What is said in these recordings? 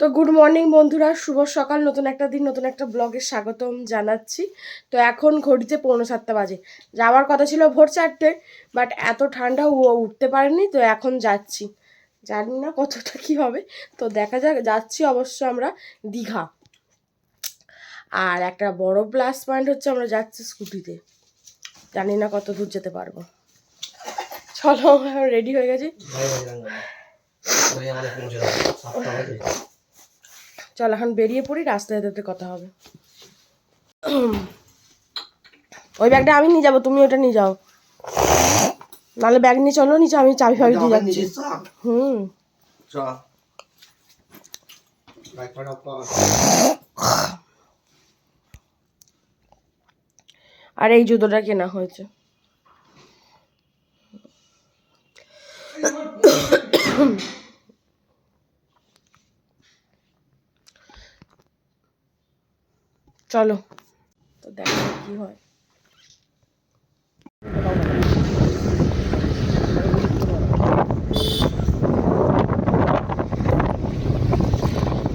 তো good morning বন্ধুরা, শুভ সকাল, নতুন একটা দিন, নতুন একটা ব্লগে স্বাগতম জানাচ্ছি। তো এখন ঘড়িতে পৌনে সাতটা বাজে। যাওয়ার কথা ছিল ভোর চারটে, বাট এত ঠান্ডা ও উঠতে পারেনি, তো এখন যাচ্ছি। জানি না কতটা কি হবে, তো দেখা যাক, যাচ্ছি অবশ্য আমরা দীঘা। আর একটা বড় প্লাস পয়েন্ট হচ্ছে আমরা যাচ্ছি স্কুটিতে। জানি না কত দূর যেতে পারব। চলো রেডি হয়ে গেছি। চল এখন বেরিয়ে পড়ি রাস্তায় যেতে কথা হবে। ওই ব্যাগটা আমি নিয়ে যাব তুমি ওটা নিয়ে যাও। নাহলে ব্যাগ নিয়ে চলো নিচে আমি চাবি ফাবি দিয়ে যাচ্ছি। হুম। আর এই জুতোটা কেনা হয়েছে। চলো। তো দেখা কি হয়।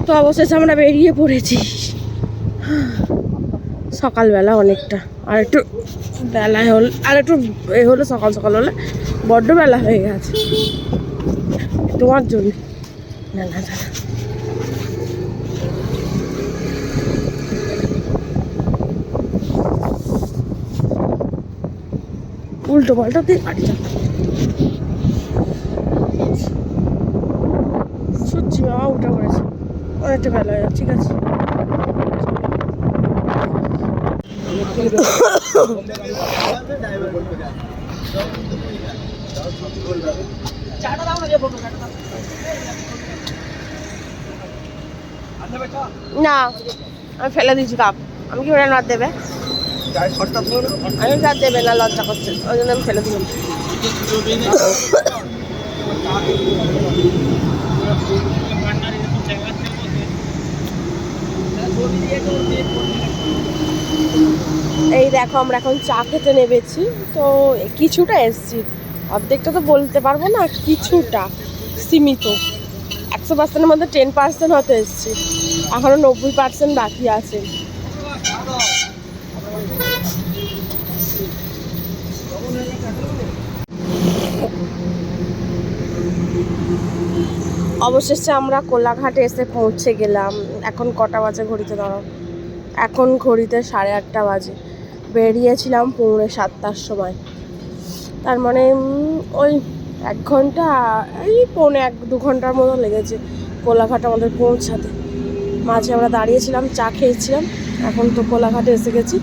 তো অবশেষে আমরা বেরিয়ে পড়েছি। সকালবেলা অনেকটা। আর একটু বেলায় হল আর একটু এ হলো সকাল সকাল হলে বড্ড বেলা হয়ে গেছে। তোমার জন্য। না না না উল্টো পাল্টা দিয়ে বাড়ি যাও সত্যি বাবা উঠে পড়েছে অনেকটা বেলা হয়ে ঠিক আছে। না, আমি ফেলে দিয়েছি, কাপ। আমি কি ওরা নাচ দেবে? আমি কাজ দেবে না। লজ্জা করছে, ওই জন্য আমি ফেলে দিলাম। এই দেখো, আমরা এখন চা খেতে নেমেছি। তো কিছুটা এসছি অর্ধেকটা তো বলতে পারব না, কিছুটা সীমিত। একশো পার্সেন্টের মধ্যে টেন পার্সেন্ট হতে এসছি এখনও নব্বই পার্সেন্ট বাকি আছে। অবশেষে আমরা কোলাঘাটে এসে পৌঁছে গেলাম। এখন কটা বাজে ঘড়িতে দাঁড়াও? এখন ঘড়িতে সাড়ে আটটা বাজে। বেরিয়েছিলাম পৌনে সাতটার সময়। তার মানে ওই এক ঘণ্টা, এই পৌনে এক, দু ঘণ্টার মতো লেগেছে কোলাঘাট আমাদের পৌঁছাতে। মাঝে আমরা দাঁড়িয়েছিলাম, চা খেয়েছিলাম। এখন তো কোলাঘাটে এসে গেছি।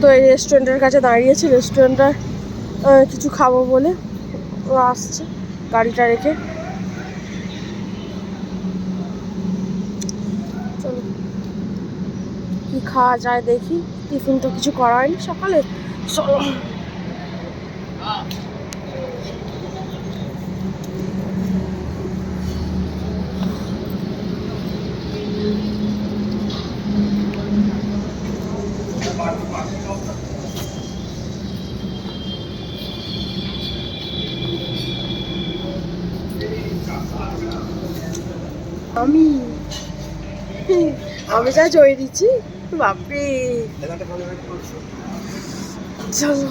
তো এই রেস্টুরেন্টের কাছে দাঁড়িয়েছি। রেস্টুরেন্টটা কিছু খাব বলে আসছে গাড়িটা রেখে চলো কি খাওয়া যায় দেখি। টিফিন তো কিছু করা হয়নি সকালে। চলো। আমি। আমি যা জয় দিচ্ছি। বাপরে। চলো।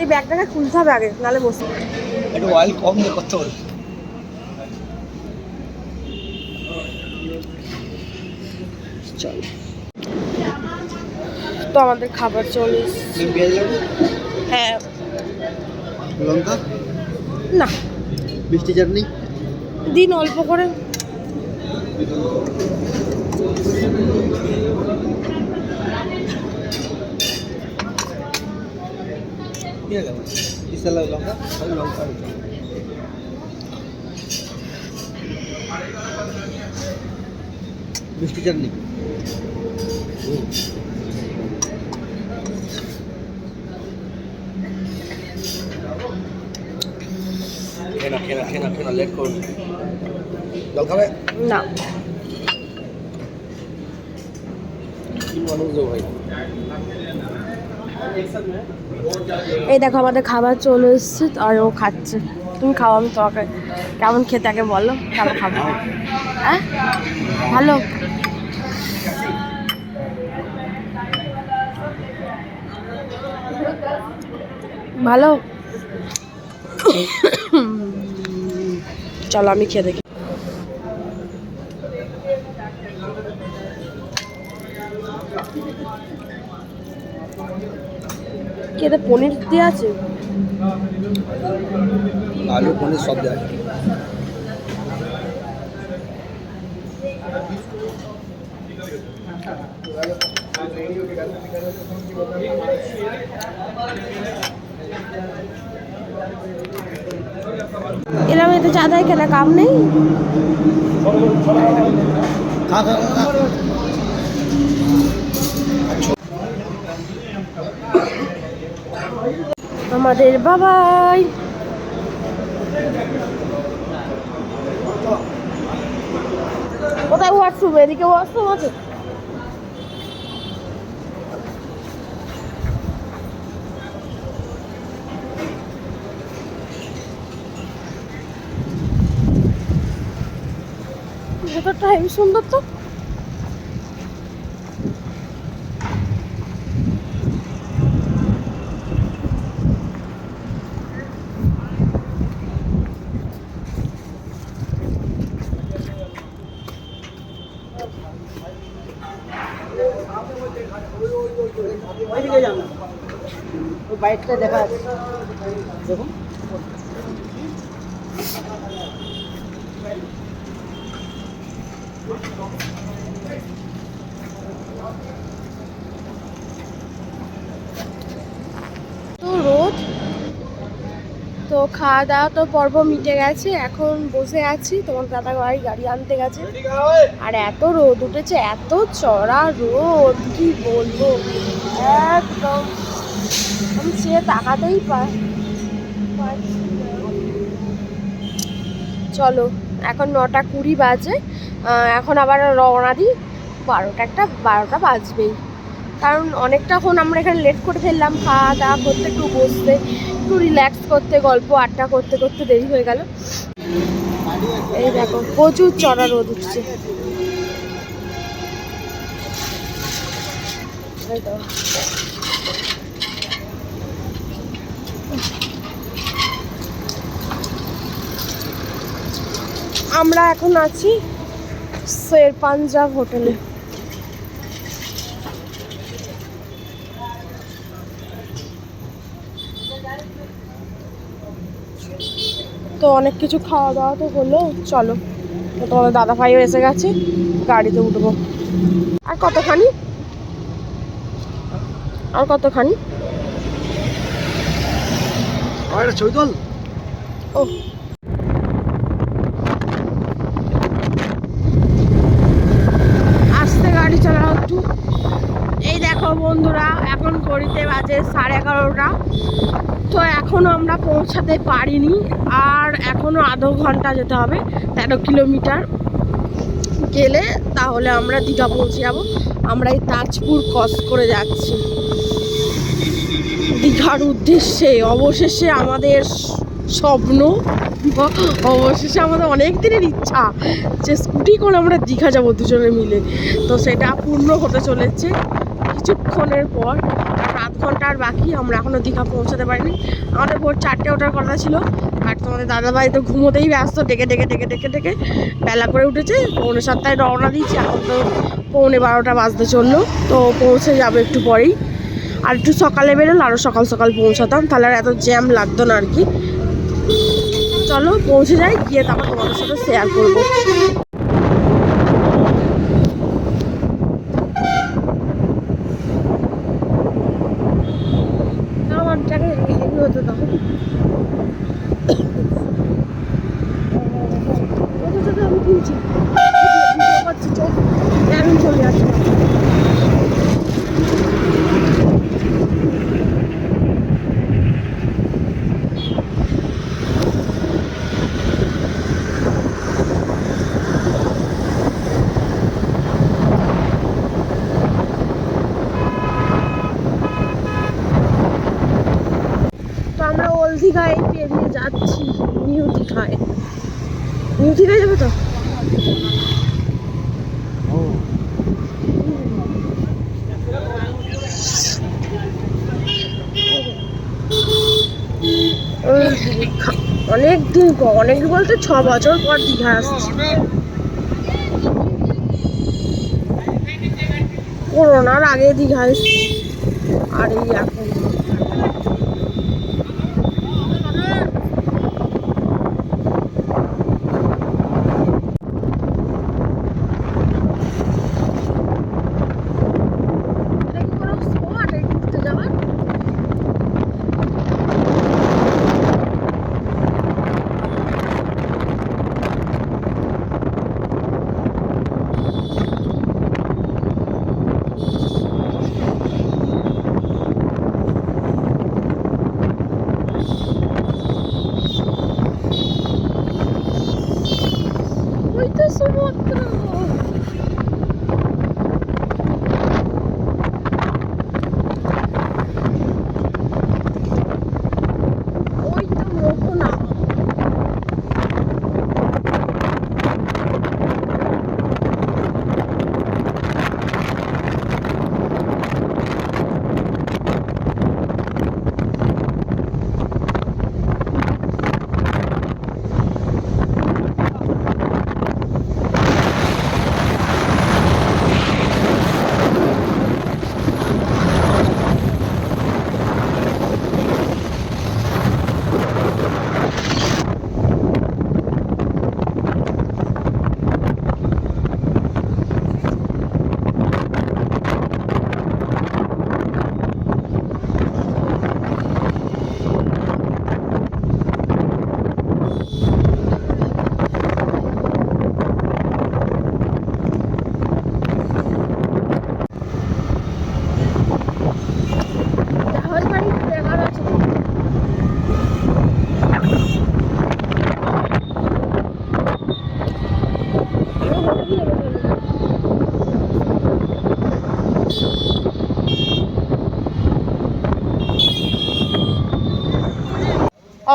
এই ব্যাগটাকে খুলতে হবে আগে নালে বসে একটু অয়েল কম দিয়ে করতে হবে চলো। তো আমাদের খাবার চলে। হ্যাঁ। লঙ্কা? না। মিষ্টি চাটনি? দিন অল্প করে। লঙ্কা? লঙ্কা। মিষ্টি চাটনি? খেয়ে না খেয়ে না খেয়ে না লেট করুন জল খাবে না কি মানুষ গো ভাই এই দেখো আমাদের খাবার চলে এসছে আর ও খাচ্ছে। তুমি খাও আমি তোমাকে কেমন খেতে আগে বলো কেমন খাব। হ্যাঁ? ভালো? ভালো। চলো আমি খেয়ে দেখি পনির আছে আলু পনির সব দেওয়া আছে। এরকম এতে চাঁদায় কেনা কাম নেই। আমাদের বাবাই। কোথায় ওয়াশরুম এদিকে ওয়াশরুম আছে? ভেতরটা হেবি সুন্দর তো? বাইকটা দেখা আছে দেখুন তো রোদ তো খাওয়া দাওয়া তো পর্ব মিটে গেছে, এখন বসে আছি, তোমার দাদা ভাই গাড়ি আনতে গেছে। আর এত রোদ উঠেছে, এত চড়া রোদ, কি বলব? একদম, আমি সে তাকাতেই পারছি চলো, এখন নটা কুড়ি বাজে এখন আবার রওনা দিই, বারোটা একটা, বারোটা বাজবেই। কারণ অনেকটাক্ষণ আমরা এখানে লেট করে ফেললাম, খাওয়া দাওয়া করতে একটু বসতে। একটু রিল্যাক্স করতে, গল্প, আড্ডা করতে করতে দেরি হয়ে গেল। এই দেখো, প্রচুর চড়া রোদ উঠছে। আমরা এখন আছি শের পাঞ্জাব হোটেলে। তো অনেক কিছু খাওয়া দাওয়া তো হলো চলো। তো তোমাদের দাদা ভাইও এসে গেছে গাড়িতে উঠবো। আর কতখানি? আর কতখানি? ও আস্তে গাড়ি চালাও একটু এই দেখো বন্ধুরা এখন বাজে সাড়ে এগারোটা। তো এখনও আমরা পৌঁছাতে পারিনি, আর এখনও আধ ঘণ্টা যেতে হবে, তেরো কিলোমিটার। গেলে তাহলে আমরা দীঘা পৌঁছে যাব। আমরা এই তাজপুর ক্রস করে যাচ্ছি। দীঘার উদ্দেশ্যে, অবশেষে আমাদের স্বপ্ন, অবশেষে আমাদের অনেক দিনের ইচ্ছা যে স্কুটি করে আমরা দীঘা যাব দুজনে মিলে। তো সেটা পূর্ণ হতে চলেছে কিছুক্ষণের পর। ঘণ্টা আর বাকি, আমরা এখনও দীঘা পৌঁছাতে পারিনি। আমাদের ভোর চারটে ওঠার কথা ছিল, আর তোমাদের দাদাভাই তো ঘুমোতেই ব্যস্ত, ডেকে ডেকে ডেকে ডেকে ডেকে বেলা করে উঠেছে। পৌনে সাতটায় রওনা দিয়েছি, এখন তো পৌনে বারোটা বাজতে চলল, তো পৌঁছে যাবে একটু পরেই। আর একটু সকালে বেরোলে আরও সকাল সকাল পৌঁছাতাম, তাহলে আর এত জ্যাম লাগতো না আর কি। চলো, পৌঁছে যাই, গিয়ে তারপর তোমাদের সাথে শেয়ার করব আমার জায়গায় হেভি হতো তখন ওদের সাথে আমি কিনছি ভিডিও করছি চোখ এখন চলে যাচ্ছে দীঘায় পেরিয়ে যাচ্ছি দীঘায় নিউ দীঘায় যাবে তো? অনেক দিন পর, অনেক বলতে ছ বছর পর দীঘা আসছি। করোনার আগে দীঘা এসছি। আর এই এখন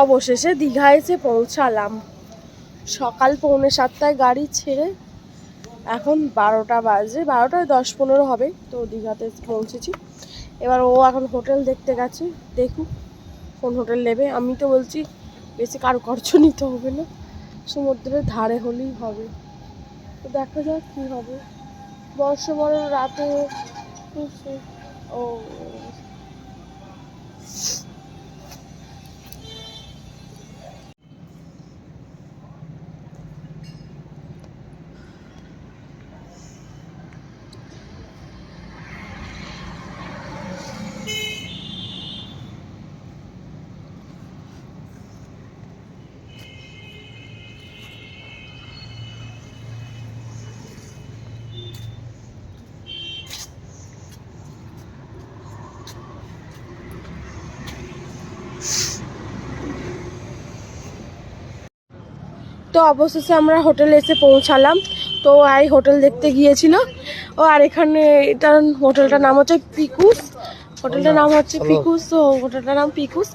অবশেষে দীঘা এসে পৌঁছালাম। সকাল পৌনে সাতটায় গাড়ি ছেড়ে এখন বারোটা বাজে, বারোটায় দশ পনেরো হবে তো দীঘাতে পৌঁছেছি। এবার ও এখন হোটেল দেখতে গেছে, দেখুক কোন হোটেল নেবে। আমি তো বলছি, বেশি কারুকার্য নিতে হবে না, সমুদ্রের ধারে হলেই হবে। তো দেখা যাক কী হবে। বর্ষ বড় রাতে, ও তো অবশেষে আমরা হোটেলে এসে পৌঁছালাম। তো এই হোটেল দেখতে গিয়েছিল। ও আর এখানে এটার হোটেলটার নাম হচ্ছে পিকুস। হোটেলটার নাম হচ্ছে পিকুস তো হোটেলটার নাম পিকুস।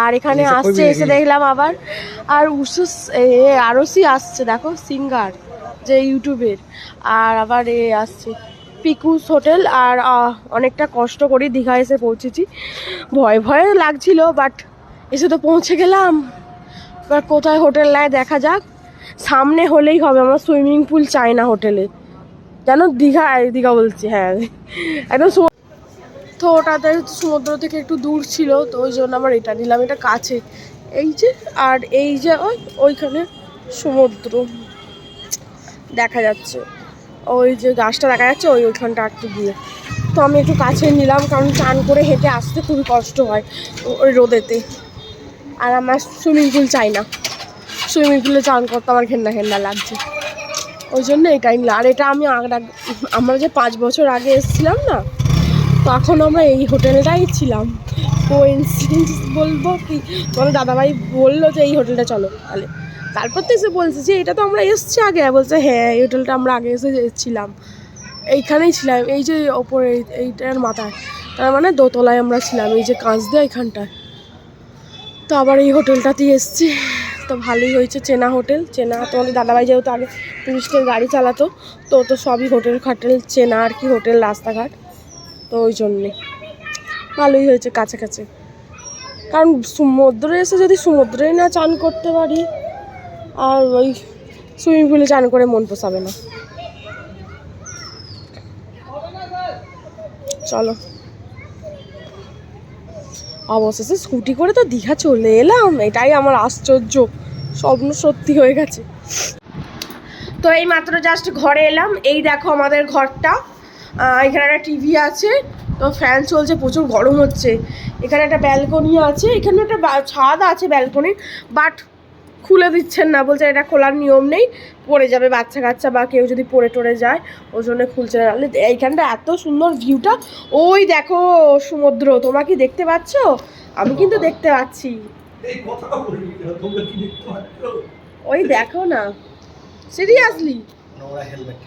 আর এখানে আসছে এসে দেখলাম আবার। আর উসুস এ আরসি আসছে দেখো সিঙ্গার যে ইউটিউবের। আর আবার এ আসছে পিকুস হোটেল। আর অনেকটা কষ্ট করে দীঘা এসে পৌঁছেছি। ভয় ভয় লাগছিল বাট এসে তো পৌঁছে গেলাম। এবার কোথায় হোটেল নেয় দেখা যাক। সামনে হলেই হবে, আমার সুইমিং পুল চাই না হোটেলে। যেন দীঘা দীঘা বলছি হ্যাঁ। একদম তো ওটাতে সমুদ্র থেকে একটু দূর ছিল, তো ওই জন্য আমার এটা নিলাম, এটা কাছে। এই যে, আর এই যে, ওই, ওইখানে সমুদ্র। দেখা যাচ্ছে। ওই যে গাছটা দেখা যাচ্ছে, ওই ওইখানটা একটু গিয়ে তো আমি একটু কাছে নিলাম, কারণ চান করে হেঁটে আসতে খুবই কষ্ট হয় ওই রোদেতে। আর আমার সুইমিং পুল চাই না। সুইমিং পুলে চান করতে, আমার ঘেন্না ঘেন্না লাগছে। ওই জন্য এটাই নিলাম আর এটা আমি আমরা যে পাঁচ বছর আগে এসেছিলাম না তখন আমরা এই হোটেলটাই ছিলাম। কোইন্সিডেন্স বলব কি? তোমার দাদাভাই বলল যে, এই হোটেলটা চলো তাহলে। তারপর তো এসে বলছে যে, এটা তো আমরা এসছি আগে। বলছে হ্যাঁ এই হোটেলটা আমরা আগে এসে ছিলাম এইখানেই ছিলাম। এই যে ওপরে এই- এইটার মাথায়। তার মানে দোতলায় আমরা ছিলাম। এই যে কাঁচ দেওয়া এখানটায়। তো আবার এই হোটেলটাতেই এসছি। তো ভালোই হয়েছে চেনা হোটেল। চেনা, তোমাদের দাদাভাই যেহেতু আগে টুরিস্টের গাড়ি চালাতো, তো তো সবই হোটেল খাটেল, চেনা আর কি হোটেল, রাস্তাঘাট, তো ওই জন্যে। ভালোই হয়েছে কাছাকাছি। কারণ সমুদ্রে এসে যদি সমুদ্রে না চান করতে পারি, আর ওই সুইমিং পুলে চান করে মন পোষাবে না। চলো। অবশেষে স্কুটি করে তো দীঘা চলে এলাম, এটাই আমার আশ্চর্য। স্বপ্ন সত্যি হয়ে গেছে। তো এই মাত্র জাস্ট ঘরে এলাম। এই দেখো আমাদের ঘরটা। এখানে একটা টিভি আছে। তো ফ্যান চলছে, প্রচুর গরম হচ্ছে। এখানে একটা ব্যালকনি আছে। এখানে একটা ছাদ আছে ব্যালকনির বাট খুলে দিচ্ছেন না। বলছে এটা খোলার নিয়ম নেই। পড়ে যাবে বাচ্চা কাচ্চা বা কেউ যদি পড়ে টড়ে যায় ওই জন্য খুলছে না। এইখানটা এত সুন্দর ভিউটা ওই দেখো সমুদ্র, তোমরা কি দেখতে পাচ্ছ? আমি কিন্তু দেখতে পাচ্ছি। এই কথা বলি তোমরা কি দেখতে পাচ্ছ ওই দেখো না। সিরিয়াসলি নোংরা হেলমেট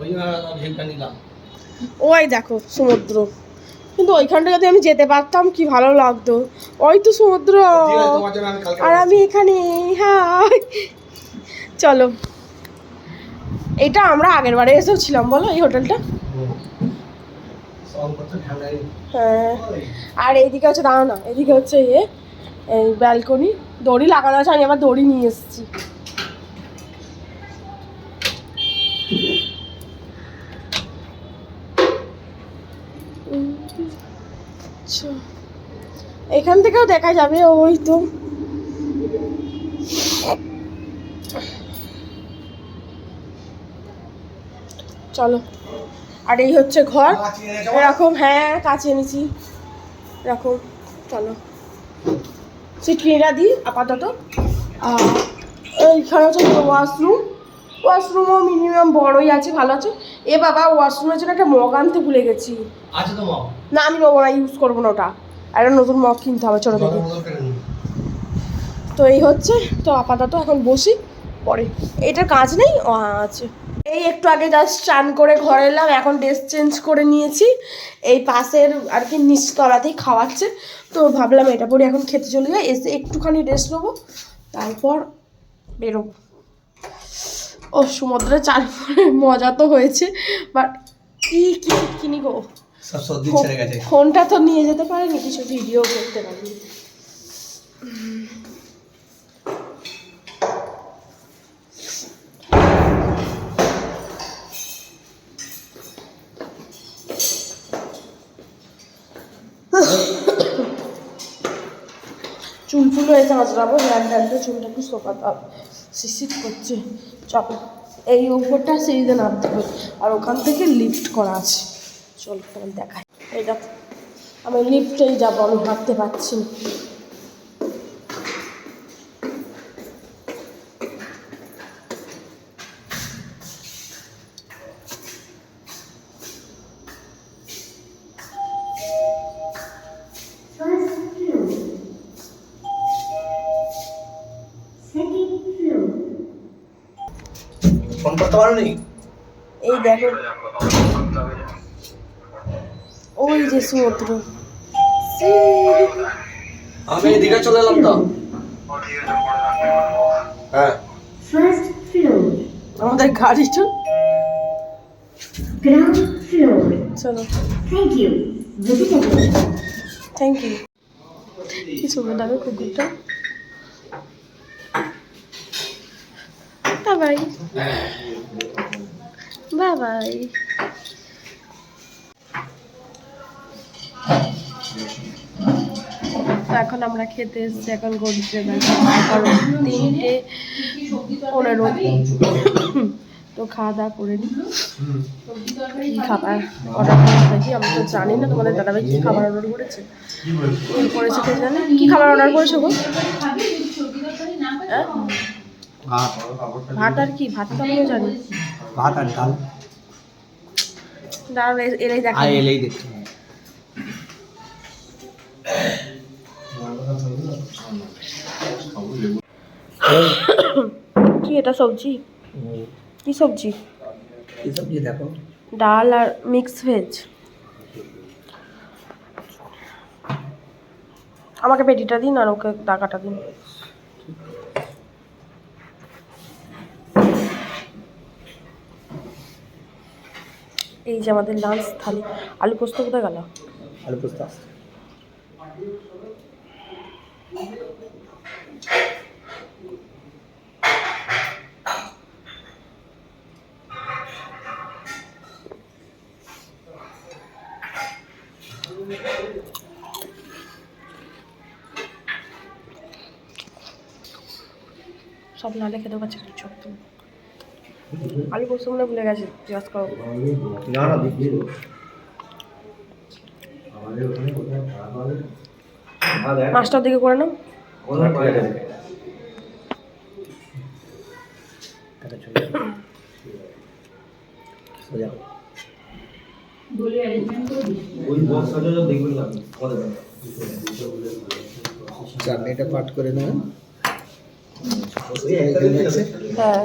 ওই হেলমেটটা নিলাম। ওই দেখো সমুদ্র। কিন্তু ওইখানটা যদি আমি যেতে পারতাম কি ভালো লাগতো। ওই তো সমুদ্র। আর আমি এখানে হাই। চলো। এটা আমরা আগের বারে এসেও ছিলাম বলো এই হোটেলটা? হ্যাঁ। আর এইদিকে হচ্ছে দাঁড়ানো না এদিকে হচ্ছে ইয়ে। এই ব্যালকনি দড়ি লাগানো আছে আমি আবার দড়ি নিয়ে এসেছি। আচ্ছা। এখান থেকেও দেখা যাবে ওই তো। চলো। আর এই হচ্ছে ঘর। এরকম হ্যাঁ কাছে এনেছি। এরকম চলো। সিটকিনিটা দিই আপাতত। এইখানে হচ্ছে ওয়াশরুম ওয়াশরুমও মিনিমাম বড়ই আছে ভালো আছে। এ বাবা ওয়াশরুমের জন্য একটা মগ আনতে ভুলে গেছি। না আমি নেব না ইউজ করব না ওটা। একটা নতুন মগ কিনতে হবে ছোটো থেকে তো এই হচ্ছে তো আপাতত এখন বসি পরে। এটার কাজ নেই? ও হ্যাঁ, আছে। এই একটু আগে জাস্ট চান করে ঘরে এলাম এখন ড্রেস চেঞ্জ করে নিয়েছি। এই পাশের আর কি নিচতলাতেই খাওয়াচ্ছে। তো ভাবলাম এটা পরে এখন খেতে চলে যাই এসে একটুখানি রেস্ট নেব তারপর বেরোবো। ও সমুদ্রে চান করে মজা তো হয়েছে বাট কি কি কিনি গো। ফোনটা তো নিয়ে যেতে পারেনি কিছু ভিডিও করতে পারিনি। চুল এসে হয়েছে আজরাবো হেয়ার চুলটা একটু শোকাতে হবে শিশির করছে। চপ এই উপরটা দিন নামতে হবে। আর ওখান থেকে লিফট করা আছে। চল তোমার দেখায় দেখো, আমি লিফটেই যাব, আমি হাঁটতে পারছি না। নি? এই দেখো। ওই যে সমুদ্র। আমি এদিকে চলে এলাম তো। হ্যাঁ। আমাদের গাড়িটা ground floor. চলো। You. Visitor. থ্যাংক ইউ কি সুন্দর লাগে কুকুরটা বাই বাই বাই তো এখন আমরা খেতে এসেছি এখন গড়িতে এগারো তিনটে পনেরো। তো খাওয়া দাওয়া করে নিই কি খাবার অর্ডার করেছে দেখি আমি তো জানি না তোমাদের দাদাভাই কি খাবার অর্ডার করেছে? কি করেছে কে জানে? কি খাবার অর্ডার করেছ গো? হ্যাঁ? ভাত। আর কি? ভাত তো আমিও জানি? ভাত আর ডাল। দাঁড়ান দেখা এলেই দেখতে কি এটা সবজি? কি সবজি? এই সবজি দেখো। ডাল আর মিক্স ভেজ। আমাকে পেটিটা দিন আর ওকে টাকাটা দিন। এই যে আমাদের লাঞ্চ থালি। আলু পোস্ত কোথায় গেল? আলু পোস্ত সব নালে খেতে পারছে আলু মনে হয় ভুলে গেছে জিজ্ঞাসা করো। না না দিচ্ছি মাছটার দিকে করে নাও। চাটনিটা পাট করে নেবেন হ্যাঁ।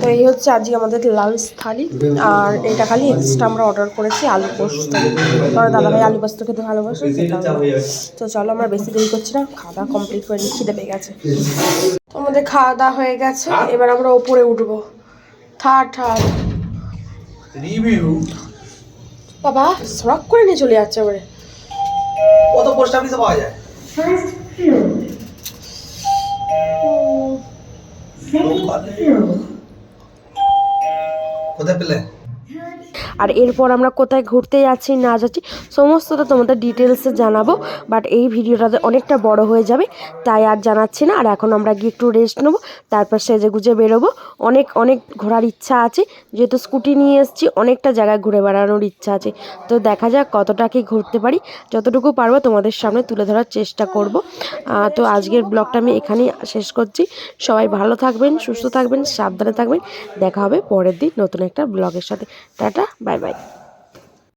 তো এই হচ্ছে আজকে আমাদের লাঞ্চ থালি। আর এটা খালি এক্সট্রা আমরা অর্ডার করেছি আলু পোস্ত। কারণ দাদাভাই আলু পোস্ত খেতে ভালোবাসে তো চলো আমরা বেশি দেরি করছি না খাওয়া দাওয়া কমপ্লিট করে খিদে পেয়ে গেছে। তো আমাদের খাওয়া দাওয়া হয়ে গেছে এবার আমরা ওপরে উঠবো। থার্ড থার্ড রিভিউ বাবা সড়ক করে নিয়ে চলে যাচ্ছে এবারে। তো পোস্ট অফিসে পাওয়া যায়. কোথায় পেলে? আর এরপর আমরা কোথায় ঘুরতে যাচ্ছি, না যাচ্ছি, সমস্তটা তোমাদের ডিটেলসে জানাব। বাট এই ভিডিওটাতে অনেকটা বড় হয়ে যাবে, তাই আর জানাচ্ছি না। আর এখন আমরা গিয়ে একটু রেস্ট নেব, তারপর সেজে গুজে বেরোবো। অনেক অনেক ঘোরার ইচ্ছা আছে, যেহেতু স্কুটি নিয়ে এসেছি, অনেকটা জায়গায় ঘুরে বেড়ানোর ইচ্ছা আছে। তো দেখা যাক কতটা কি ঘুরতে পারি। যতটুকু পারব তোমাদের সামনে তুলে ধরার চেষ্টা করব। তো আজকের ব্লগটা আমি এখানেই শেষ করছি। সবাই ভালো থাকবেন, সুস্থ থাকবেন, সাবধানে থাকবেন। দেখা হবে পরের দিন নতুন একটা ব্লগের সাথে। টাটা 拜拜。